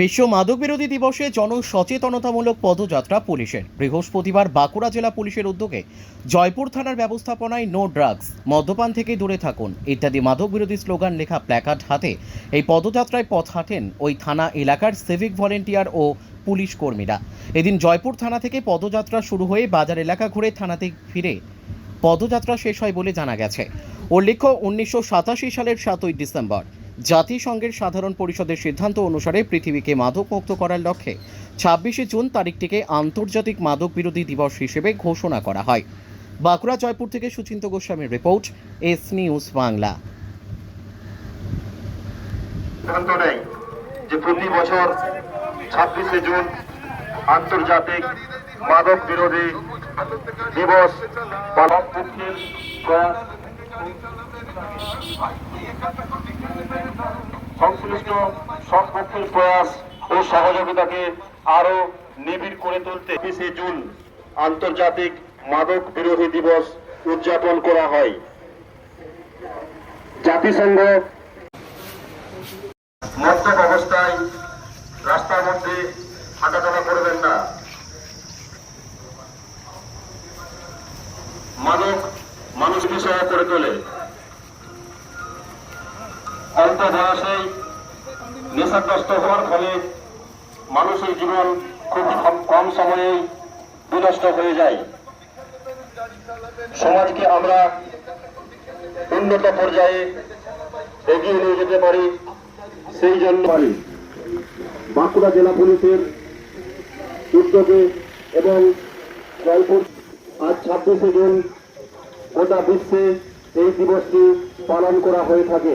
বিশ্ব মাদক বিরোধী দিবসে জনসচেতনতামূলক পদযাত্রা পুলিশের। বৃহস্পতিবার বাঁকুড়া জেলা পুলিশের উদ্যোগে জয়পুর থানার ব্যবস্থাপনায় নো ড্রাগস, মদ্যপান থেকে দূরে থাকুন, ইত্যাদি মাদক বিরোধী স্লোগান লেখা প্ল্যাকার্ড হাতে এই পদযাত্রায় পথ হাঁটেন ওই থানা এলাকার সিভিক ভলেন্টিয়ার ও পুলিশ কর্মীরা। এদিন জয়পুর থানা থেকে পদযাত্রা শুরু হয়ে বাজার এলাকা ঘুরে থানাতে ফিরে পদযাত্রা শেষ হয় বলে জানা গেছে। উল্লেখ্য উনিশশো সাতাশি সালের সাতই ডিসেম্বর। জাতিসংঘের সাধারণ পরিষদের সিদ্ধান্ত অনুসারে পৃথিবীকে মাদক মুক্ত করার লক্ষ্যে ছাব্বিশে জুন তারিখটিকে আন্তর্জাতিক মাদক বিরোধী দিবস হিসেবে ঘোষণা করা হয়। বাঁকুড়া, জয়পুর থেকে সুচিন্ত গোস্বামীর রিপোর্ট, এস নিউজ বাংলা। যে প্রতি বছর ছাব্বিশে জুন আন্তর্জাতিক মাদক বিরোধী দিবস পালন সংশ্লিষ্ট সব পক্ষের প্রয়াস ও সহযোগিতাকে আরও নিবিড় করে তুলতে বিশে জুন আন্তর্জাতিক মাদক বিরোধী দিবস উদযাপন করা হয়। জাতিসংঘ মদ্যপ অবস্থায় মানুষ বিষয় করে তোলে। অল্প নেশাগ্রস্ত হওয়ার ফলে মানুষের জীবন খুব কম- সময়েই বিনষ্ট হয়ে যায়। সমাজকে আমরা উন্নত পর্যায়ে এগিয়ে নিয়ে যেতে পারি, সেই জন্য বাঁকুড়া জেলা পুলিশের উদ্যোগে এবং জয়পুর আজ ছাব্বিশে জুন গোটা বিশ্বে এই দিবসটি পালন করা হয়ে থাকে।